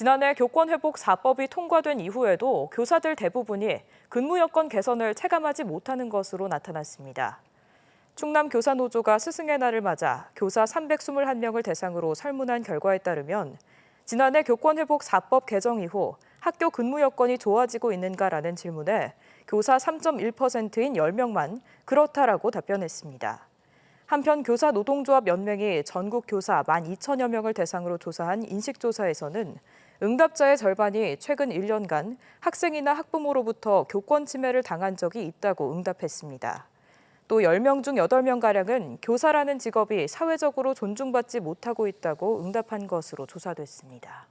지난해 교권 회복 4법이 통과된 이후에도 교사들 대부분이 근무 여건 개선을 체감하지 못하는 것으로 나타났습니다. 충남 교사 노조가 스승의 날을 맞아 교사 321명을 대상으로 설문한 결과에 따르면 지난해 교권 회복 4법 개정 이후 학교 근무 여건이 좋아지고 있는가라는 질문에 교사 3.1%인 10명만 그렇다라고 답변했습니다. 한편 교사 노동조합 연맹이 전국 교사 12,000여 명을 대상으로 조사한 인식조사에서는 응답자의 절반이 최근 1년간 학생이나 학부모로부터 교권 침해를 당한 적이 있다고 응답했습니다. 또 10명 중 8명가량은 교사라는 직업이 사회적으로 존중받지 못하고 있다고 응답한 것으로 조사됐습니다.